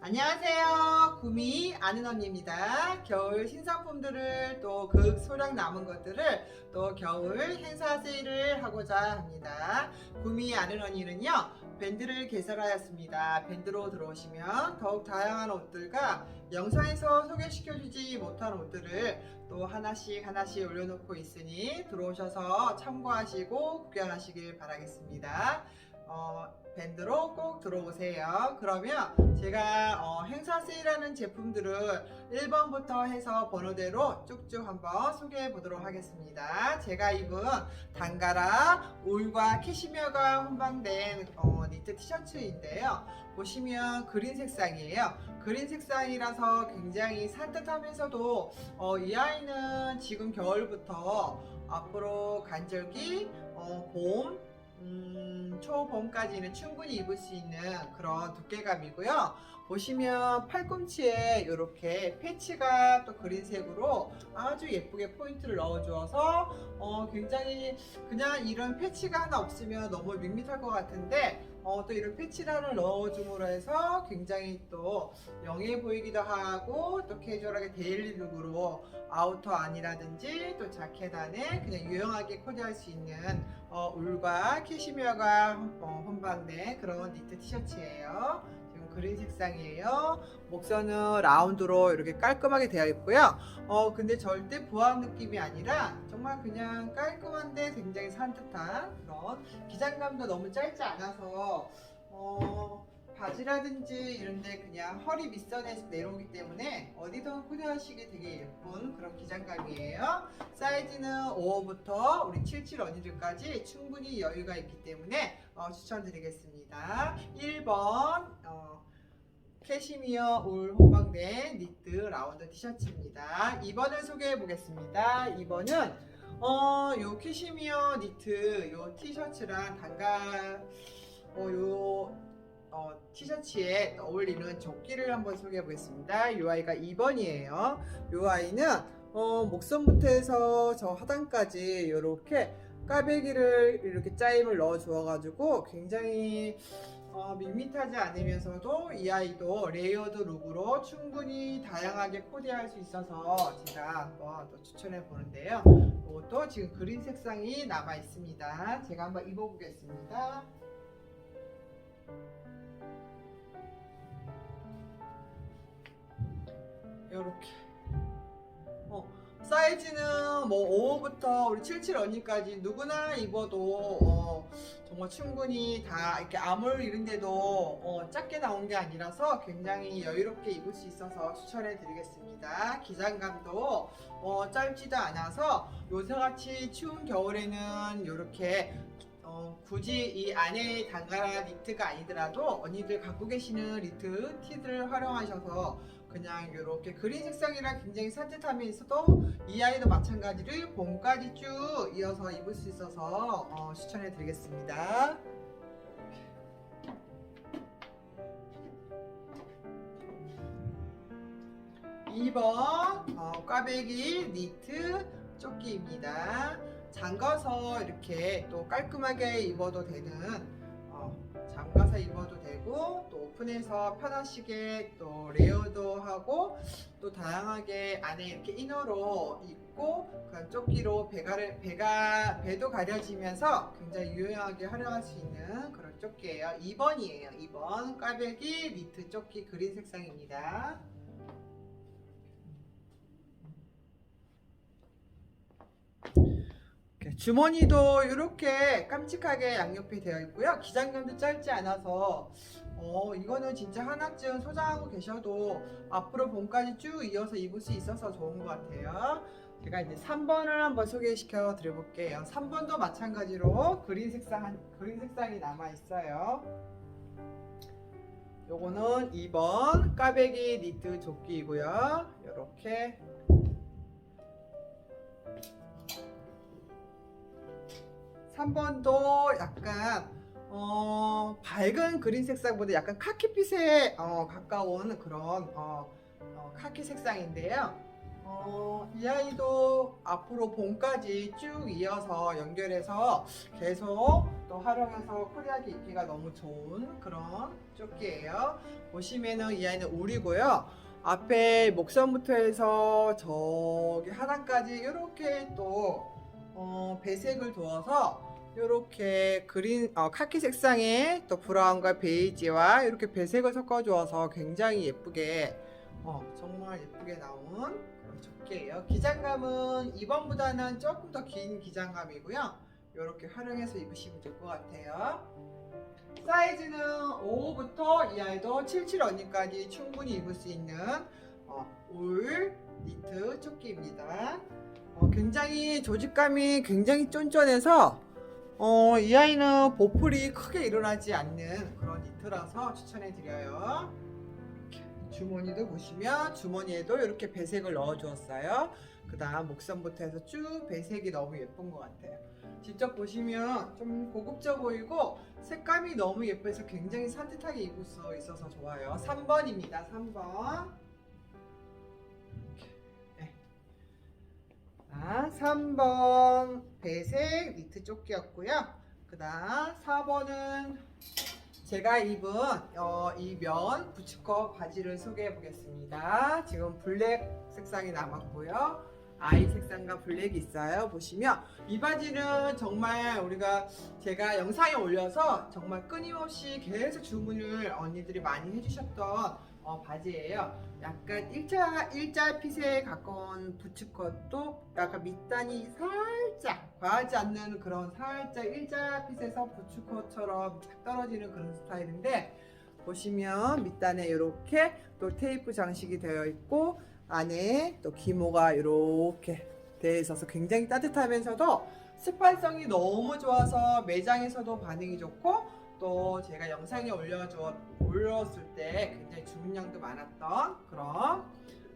안녕하세요. 구미 아는 언니입니다. 겨울 신상품들을 또 극 소량 남은 것들을 또 겨울 행사 세일을 하고자 합니다. 구미 아는 언니는요. 밴드를 개설하였습니다. 밴드로 들어오시면 더욱 다양한 옷들과 영상에서 소개시켜주지 못한 옷들을 또 하나씩 하나씩 올려놓고 있으니 들어오셔서 참고하시고 구경하시길 바라겠습니다. 어, 밴드로 꼭 들어오세요. 그러면 제가 어, 행사 세일하는 제품들을 1번부터 해서 번호대로 쭉쭉 한번 소개해 보도록 하겠습니다. 제가 입은 단가라 울과 캐시미어가 혼방된 어, 니트 티셔츠인데요. 보시면 그린 색상이에요. 그린 색상이라서 굉장히 산뜻하면서도 어, 이 아이는 지금 겨울부터 앞으로 간절기, 어, 봄, 음, 초봄까지는 충분히 입을 수 있는 그런 두께감이고요. 보시면 팔꿈치에 이렇게 패치가 또 그린색으로 아주 예쁘게 포인트를 넣어주어서 어, 굉장히 그냥 이런 패치가 하나 없으면 너무 밋밋할 것 같은데 어, 또 이런 하나 넣어줌으로 해서 굉장히 또 영해 보이기도 하고 또 캐주얼하게 데일리 룩으로 아우터 안이라든지 또 자켓 안에 그냥 유용하게 코디할 수 있는 어, 울과 캐시미어가 어, 혼방된 그런 니트 티셔츠예요. 그린 색상이에요. 목선은 라운드로 이렇게 깔끔하게 되어 있고요. 어, 근데 절대 부한 느낌이 아니라 정말 그냥 깔끔한데 굉장히 산뜻한 그런 기장감도 너무 짧지 않아서 어, 바지라든지 이런데 그냥 허리 밑선에서 내려오기 때문에 어디든 코디하시기 되게 예쁜 그런 기장감이에요. 사이즈는 5호부터 우리 77 언니들까지 충분히 여유가 있기 때문에 어, 추천드리겠습니다. 1번 어, 캐시미어 울 혼방된 니트 라운드 티셔츠입니다. 2번을 소개해 보겠습니다. 2번은 어, 요 캐시미어 니트 요 티셔츠랑 단가 어, 요 어, 티셔츠에 어울리는 조끼를 한번 소개해 보겠습니다. 이 아이가 2번이에요. 이 아이는 어, 목선부터 해서 저 하단까지 이렇게 까베기를 이렇게 짜임을 넣어 주어가지고 굉장히 어, 밋밋하지 않으면서도 이 아이도 레이어드 룩으로 충분히 다양하게 코디할 수 있어서 제가 한번 또 추천해 보는데요. 이것도 지금 그린 색상이 남아 있습니다. 제가 한번 입어보겠습니다. 이렇게 어, 사이즈는 뭐 5호부터 우리 77 언니까지 누구나 입어도 어, 정말 충분히 다 이렇게 아물 이런데도 어, 작게 나온 게 아니라서 굉장히 여유롭게 입을 수 있어서 추천해 드리겠습니다. 기장감도 어, 짧지도 않아서 요새같이 추운 겨울에는 이렇게 어, 굳이 이 안에 단가라 니트가 아니더라도 언니들 갖고 계시는 니트 티들을 활용하셔서 그냥 이렇게 그린 색상이라 굉장히 산뜻하면서도 이 아이도 마찬가지로 봄까지 쭉 이어서 입을 수 있어서 어, 추천해 드리겠습니다. (2번) 어, 꽈배기 니트 조끼입니다. 잠가서 이렇게 또 깔끔하게 입어도 되는 어, 잠가서 입어도 되고 또 오픈해서 편하시게 또 레이어도 하고 또 다양하게 안에 이렇게 이너로 입고 그냥 조끼로 배가를 배가 배도 가려지면서 굉장히 유용하게 활용할 수 있는 그런 조끼예요. 2번이에요. 2번 꽈배기 니트 조끼 그린 색상입니다. 이렇게 주머니도 이렇게 깜찍하게 양옆에 되어 있고요. 기장감도 짧지 않아서 어, 이거는 진짜 하나쯤 소장하고 계셔도 앞으로 봄까지 쭉 이어서 입을 수 있어서 좋은 것 같아요. 제가 이제 3번을 한번 소개시켜 드려 볼게요. 3번도 마찬가지로 그린 색상, 그린 색상이 남아 있어요. 요거는 2번 까베기 니트 조끼이고요. 이렇게 3번도 약간 어, 밝은 그린 색상보다 약간 카키빛에 어, 가까운 그런 어, 어, 카키 색상인데요. 어, 이 아이도 앞으로 봄까지 쭉 이어서 연결해서 계속 또 활용해서 코리아게 입기가 너무 좋은 그런 조끼예요. 보시면은 이 아이는 울이고요. 앞에 목선부터 해서 저기 하단까지 이렇게 또 어, 배색을 두어서 이렇게 그린 어, 카키 색상의 또 브라운과 베이지와 이렇게 배색을 섞어 주어서 굉장히 예쁘게 어, 정말 예쁘게 나온 조끼예요. 기장감은 2번보다는 조금 더 긴 기장감이고요. 이렇게 활용해서 입으시면 될 것 같아요. 사이즈는 5호부터 이 아이도 77 언니까지 충분히 입을 수 있는 어, 울 니트 조끼입니다. 어, 굉장히 조직감이 굉장히 쫀쫀해서 어, 이 아이는 보풀이 크게 일어나지 않는 그런 니트라서 추천해 드려요. 주머니도 보시면 주머니에도 이렇게 배색을 넣어 주었어요. 그 다음 목선부터 해서 쭉 배색이 너무 예쁜 것 같아요. 직접 보시면 좀 고급져 보이고 색감이 너무 예뻐서 굉장히 산뜻하게 입을 수 있어서 좋아요. 3번입니다. 3번. 아, 3번 배색 니트 조끼였고요. 그 다음 4번은 제가 입은 어, 이면 부츠컷 바지를 소개해 보겠습니다. 지금 블랙 색상이 남았고요. 아이 색상과 블랙이 있어요. 보시면 이 바지는 정말 우리가 제가 영상에 올려서 정말 끊임없이 계속 주문을 언니들이 많이 해주셨던 어, 바지예요. 약간 일자 일자 핏에 가까운 부츠컷도 약간 밑단이 살짝 과하지 않는 그런 살짝 일자 핏에서 부츠컷처럼 쫙 떨어지는 그런 스타일인데 보시면 밑단에 이렇게 또 테이프 장식이 되어 있고 안에 또 기모가 이렇게 되어 있어서 굉장히 따뜻하면서도 스판성이 너무 좋아서 매장에서도 반응이 좋고 또 제가 영상에 올려줘 올렸을 때 굉장히 주문량도 많았던 그런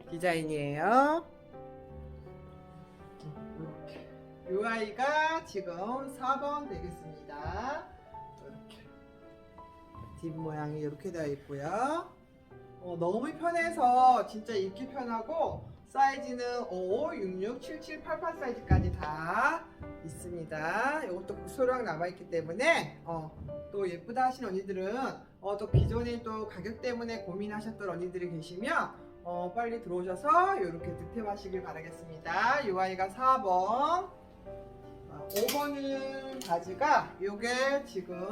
디자인이에요. 이 아이가 지금 4번 되겠습니다. 뒷 모양이 이렇게 되어 있고요. 어, 너무 편해서 진짜 입기 편하고 사이즈는 5, 66, 77, 88 사이즈까지 다 있습니다. 이것도 국소량 남아있기 때문에 어, 또 예쁘다 하신 언니들은 어, 또 기존에 또 가격 때문에 고민하셨던 언니들이 계시면 어, 빨리 들어오셔서 이렇게 득템하시길 바라겠습니다. 이 아이가 4번 5번은 바지가 이게 지금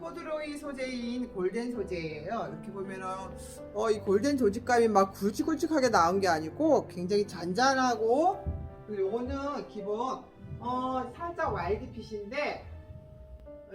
코드로이 소재인 골덴 소재예요. 이렇게 보면은 어, 이 골덴 조직감이 막 굵직굵직하게 나온 게 아니고 굉장히 잔잔하고 그리고 요거는 기본 어, 살짝 와이드 핏인데 어,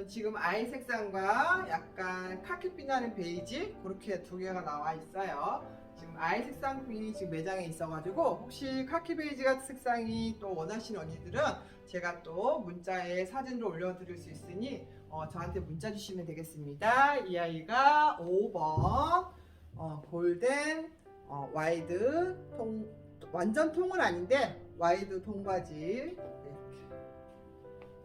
지금 아이 색상과 약간 카키빛 나는 베이지 그렇게 두 개가 나와 있어요. 지금 아이 색상이 지금 매장에 있어가지고 혹시 카키 베이지 같은 색상이 또 원하시는 언니들은 제가 또 문자에 사진도 올려드릴 수 있으니 어, 저한테 문자 주시면 되겠습니다. 이 아이가 5번 어, 골덴 어, 와이드 통 완전 통은 아닌데 와이드 통바지 이렇게.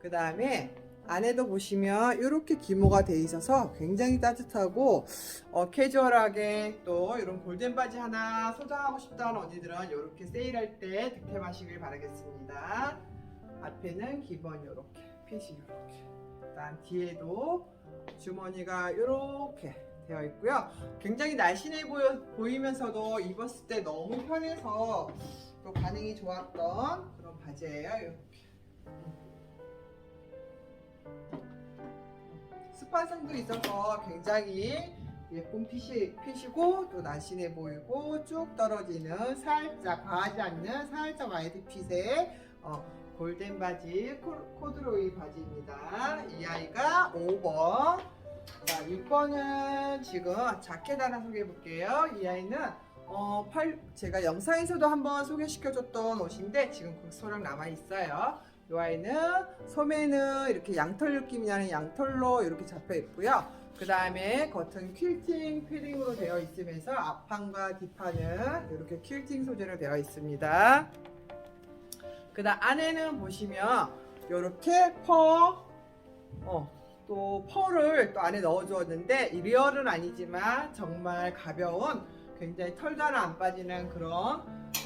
그 다음에 안에도 보시면 이렇게 기모가 돼 있어서 굉장히 따뜻하고 어, 캐주얼하게 또 이런 골덴 바지 하나 소장하고 싶다는 언니들은 이렇게 세일할 때 득템하시길 바라겠습니다. 앞에는 기본 이렇게 핏이 이렇게 일단 뒤에도 주머니가 이렇게 되어 있고요. 굉장히 날씬해 보여, 보이면서도 입었을 때 너무 편해서 또 반응이 좋았던 그런 바지예요. 이렇게. 스판성도 있어서 굉장히 예쁜 핏이, 핏이고 또 날씬해 보이고 쭉 떨어지는 살짝 과하지 않는 살짝 와이드 핏의 어, 골덴 바지 코- 코드로이 바지입니다. 이 아이가 5번. 자, 6번은 지금 자켓 하나 소개해 볼게요. 이 아이는 어, 팔, 제가 영상에서도 한번 소개시켜줬던 옷인데 지금 그 소량 남아 있어요. 이 아이는 소매는 이렇게 양털 느낌이 나는 양털로 이렇게 잡혀 있고요. 그 다음에 겉은 퀼팅 패딩으로 되어 있으면서 앞판과 뒷판은 이렇게 퀼팅 소재로 되어 있습니다. 그 다음 안에는 보시면 이렇게 퍼, 어, 또 펄을 또 안에 넣어 주었는데 이 리얼은 아니지만 정말 가벼운 굉장히 털도 하나 안 빠지는 그런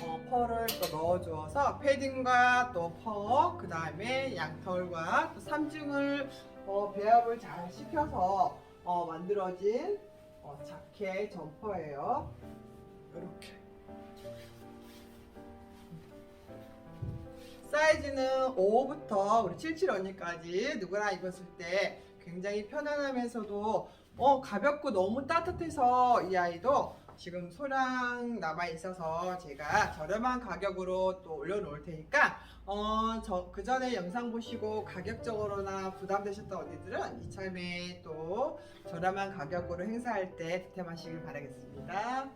어, 펄을 또 넣어주어서 패딩과 또 퍼, 그 다음에 양털과 또 삼중을 어, 배합을 잘 시켜서 어, 만들어진 어, 자켓 점퍼예요. 이렇게. 사이즈는 5부터 우리 77 언니까지 누구나 입었을 때 굉장히 편안하면서도 어, 가볍고 너무 따뜻해서 이 아이도 지금 소량 남아 있어서 제가 저렴한 가격으로 또 올려놓을 테니까 어, 저, 그 전에 영상 보시고 가격적으로나 부담되셨던 언니들은 이참에 또 저렴한 가격으로 행사할 때 득템하시길 바라겠습니다.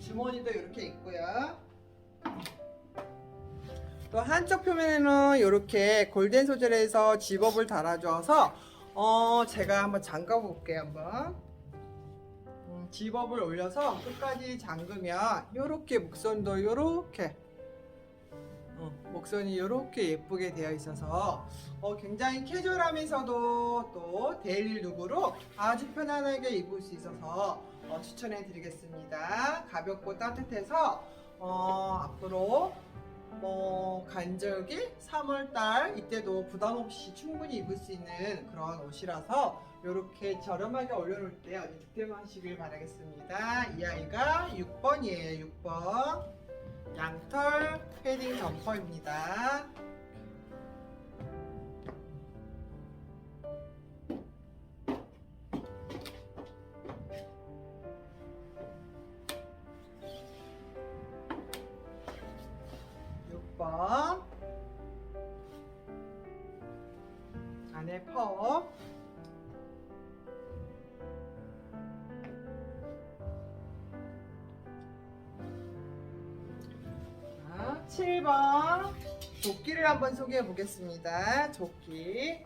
주머니도 이렇게 있고요. 또 한쪽 표면에는 이렇게 골덴 소재에서 집업을 달아줘서 어 제가 한번 잠가 볼게요 한번. 음, 집업을 올려서 끝까지 잠그면 이렇게 목선도 이렇게 어, 목선이 이렇게 예쁘게 되어 있어서 어, 굉장히 캐주얼하면서도 또 데일리 룩으로 아주 편안하게 입을 수 있어서 어, 추천해 드리겠습니다. 가볍고 따뜻해서 어, 앞으로 뭐 간절기 3월달 이때도 부담 없이 충분히 입을 수 있는 그런 옷이라서 이렇게 저렴하게 올려놓을 때 언니 득템하시길 바라겠습니다. 이 아이가 6번이에요. 6번 양털 패딩 점퍼입니다. 퍼 자, 7번 조끼를 한번 소개해 보겠습니다. 조끼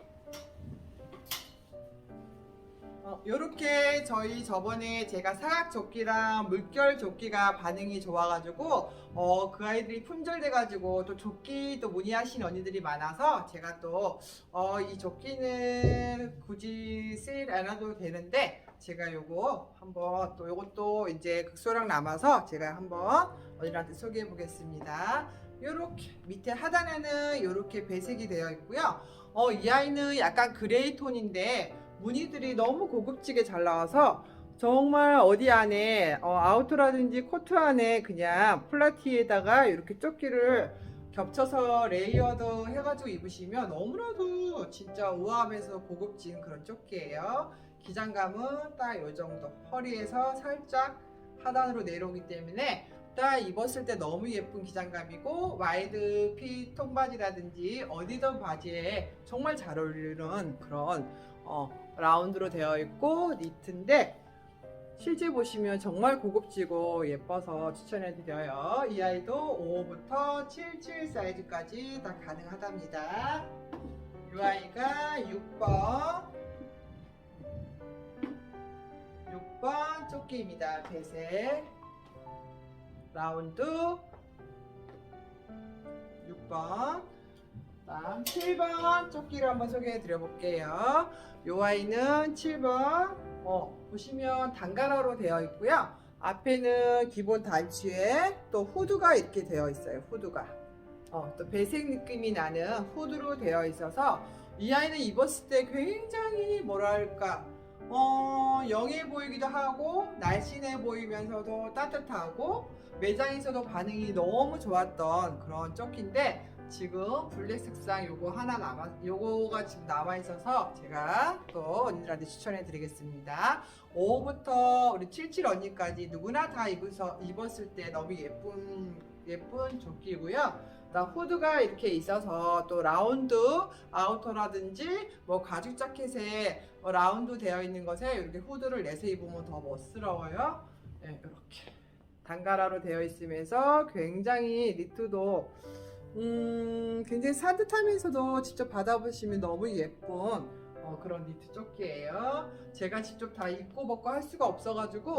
어, 요렇게 저희 저번에 제가 사각 조끼랑 물결 조끼가 반응이 좋아가지고 어, 그 아이들이 품절돼가지고 또 조끼 또 문의하신 언니들이 많아서 제가 또 어, 이 조끼는 굳이 세일 안 해도 되는데 제가 요거 한번 또 요것도 이제 극소량 남아서 제가 한번 언니한테 소개해 보겠습니다. 요렇게 밑에 하단에는 요렇게 배색이 되어 있고요. 어, 이 아이는 약간 그레이 톤인데 무늬들이 너무 고급지게 잘 나와서 정말 어디 안에 어, 아우터라든지 코트 안에 그냥 플라티에다가 이렇게 조끼를 겹쳐서 레이어드 해가지고 입으시면 너무나도 진짜 우아하면서 고급진 그런 조끼예요. 기장감은 딱 이 정도 허리에서 살짝 하단으로 내려오기 때문에 딱 입었을 때 너무 예쁜 기장감이고 와이드 핏 통바지라든지 어디든 바지에 정말 잘 어울리는 그런 어, 라운드로 되어 있고 니트인데 실제 보시면 정말 고급지고 예뻐서 추천해드려요. 이 아이도 5부터 77 사이즈까지 다 가능하답니다. 이 아이가 6번 6번 조끼입니다. 배색 라운드 6번 다음 7번 조끼를 한번 소개해 드려 볼게요. 요 아이는 7번 어, 보시면 단가라로 되어 있고요. 앞에는 기본 단추에 또 후드가 이렇게 되어 있어요. 후드가 어, 또 배색 느낌이 나는 후드로 되어 있어서 이 아이는 입었을 때 굉장히 뭐랄까 어, 영해 보이기도 하고 날씬해 보이면서도 따뜻하고 매장에서도 반응이 너무 좋았던 그런 조끼인데 지금 블랙 색상 요거 하나 남아 요거가 지금 남아 있어서 제가 또 언니들한테 추천해 드리겠습니다. 5부터 우리 77 언니까지 누구나 다 입어서 입었을 때 너무 예쁜 예쁜 조끼고요. 나 후드가 이렇게 있어서 또 라운드 아우터라든지 뭐 가죽 자켓에 어, 라운드 되어 있는 것에 이렇게 후드를 내서 입으면 더 멋스러워요. 네, 이렇게 단가라로 되어 있으면서 굉장히 니트도 음, 굉장히 산뜻하면서도 직접 받아보시면 너무 예쁜 어, 그런 니트 조끼예요. 제가 직접 다 입고 벗고 할 수가 없어가지고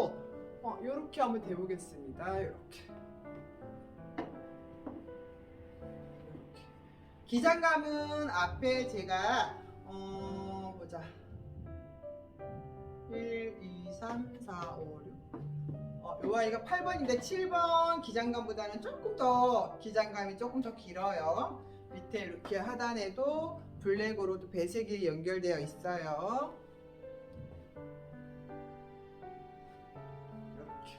어, 이렇게 한번 대보겠습니다. 이렇게 기장감은 앞에 제가 어 보자 1, 2, 3, 4, 5, 6 어, 요 아이가 8번인데 7번 기장감보다는 조금 더 기장감이 조금 더 길어요 밑에 이렇게 하단에도 블랙으로도 배색이 연결되어 있어요 이렇게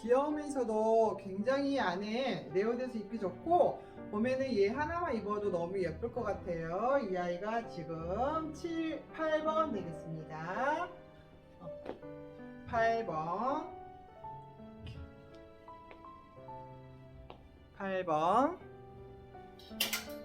귀여우면서도 굉장히 안에 레어돼서 입기 좋고 봄에는 얘 하나만 입어도 너무 예쁠 것 같아요. 이 아이가 지금 7, 8번 되겠습니다. 어, 8번 8번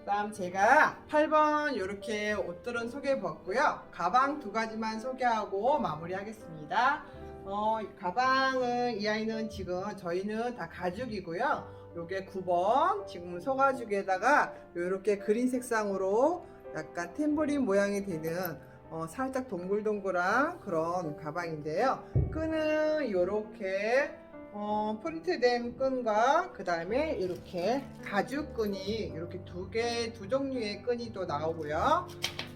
다음 제가 8번 이렇게 옷들은 소개해봤고요. 가방 두 가지만 소개하고 마무리하겠습니다. 어, 가방은 이 아이는 지금 저희는 다 가죽이고요. 요게 9번 지금 소가죽에다가 이렇게 그린 색상으로 약간 탬버린 모양이 되는 어, 살짝 동글동글한 그런 가방인데요. 끈은 이렇게 어, 프린트된 끈과 그 다음에 이렇게 가죽 끈이 이렇게 두 개, 두 종류의 끈이 또 나오고요.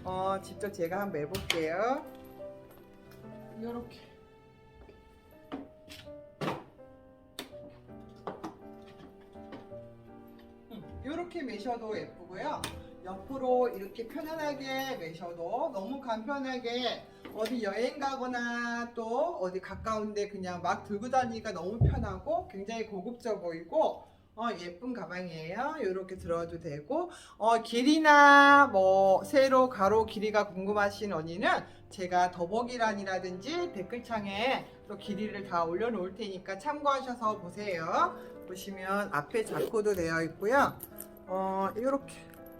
어, 직접 제가 한번 매볼게요. 이렇게. 이렇게 매셔도 예쁘고요. 옆으로 이렇게 편안하게 매셔도 너무 간편하게 어디 여행 가거나 또 어디 가까운데 그냥 막 들고 다니기가 너무 편하고 굉장히 고급져 보이고 어, 예쁜 가방이에요. 이렇게 들어도 되고 어, 길이나 뭐 세로 가로 길이가 궁금하신 언니는 제가 더보기란이라든지 댓글창에 또 길이를 다 올려놓을 테니까 참고하셔서 보세요. 보시면 앞에 자코도 되어 있고요. 어, 이렇게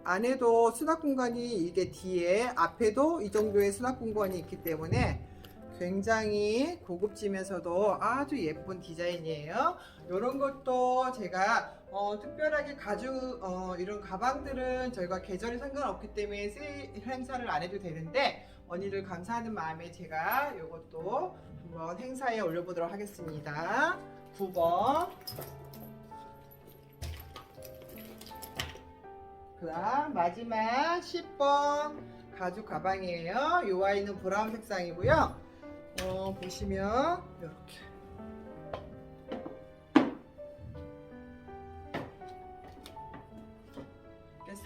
안에도 수납 공간이 이게 뒤에 앞에도 이 정도의 수납 공간이 있기 때문에 굉장히 고급지면서도 아주 예쁜 디자인이에요. 이런 것도 제가 어, 특별하게 가죽 어, 이런 가방들은 저희가 계절이 상관없기 때문에 세일 행사를 안 해도 되는데 언니들 감사하는 마음에 제가 이것도 한번 행사에 올려보도록 하겠습니다. 9번 그 다음 마지막 10번 가죽 가방이에요. 이 아이는 브라운 색상이고요. 어, 보시면 이렇게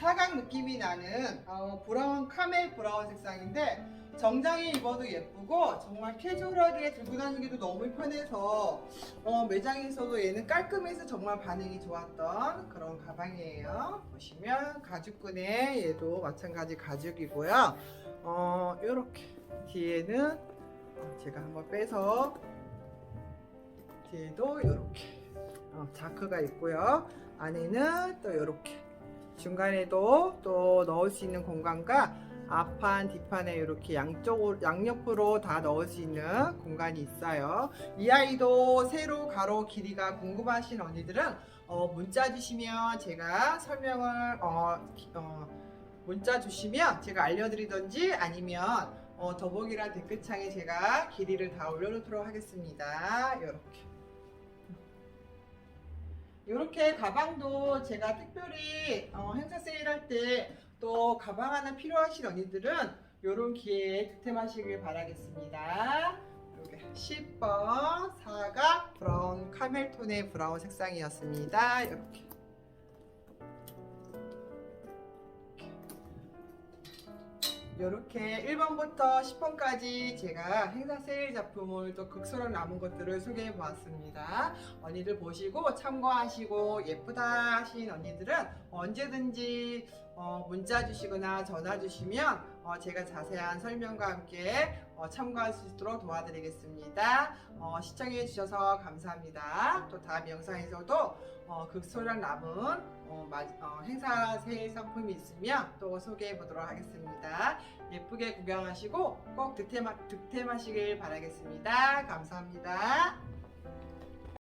사각 느낌이 나는 어, 브라운 카멜 브라운 색상인데 정장에 입어도 예쁘고 정말 캐주얼하게 들고 다니기도 너무 편해서 어, 매장에서도 얘는 깔끔해서 정말 반응이 좋았던 그런 가방이에요. 보시면 가죽끈에 얘도 마찬가지 가죽이고요. 어, 이렇게 뒤에는 어, 제가 한번 빼서 뒤에도 이렇게 어, 자크가 있고요. 안에는 또 이렇게 중간에도 또 넣을 수 있는 공간과 앞판, 뒷판에 이렇게 양쪽으로, 양옆으로 다 있는 공간이 있어요. 이 아이도 세로, 가로, 길이가 궁금하신 언니들은 어, 문자 주시면 제가 설명을 어, 기- 어, 문자 주시면 제가 알려드리던지 아니면 어, 더보기란 댓글창에 제가 길이를 다 올려놓도록 하겠습니다. 이렇게. 이렇게 가방도 제가 특별히 어, 행사 세일할 때 또 가방 하나 필요하신 언니들은 이런 기회에 득템하시길 바라겠습니다. 요게 10번 사각 브라운 카멜톤의 브라운 색상이었습니다. 이렇게. 이렇게 1번부터 10번까지 제가 행사 세일 작품을 또 극소량 남은 것들을 소개해 보았습니다. 언니들 보시고 참고하시고 예쁘다 하신 언니들은 언제든지 어, 문자 주시거나 전화 주시면 어, 제가 자세한 설명과 함께 어, 참고할 수 있도록 도와드리겠습니다. 어, 시청해 주셔서 감사합니다. 또 다음 영상에서도 어, 극소량 남은 어, 마- 어, 행사 세일 상품이 있으면 또 소개해 보도록 하겠습니다. 예쁘게 구경하시고 꼭 득템하, 득템하시길 바라겠습니다. 감사합니다.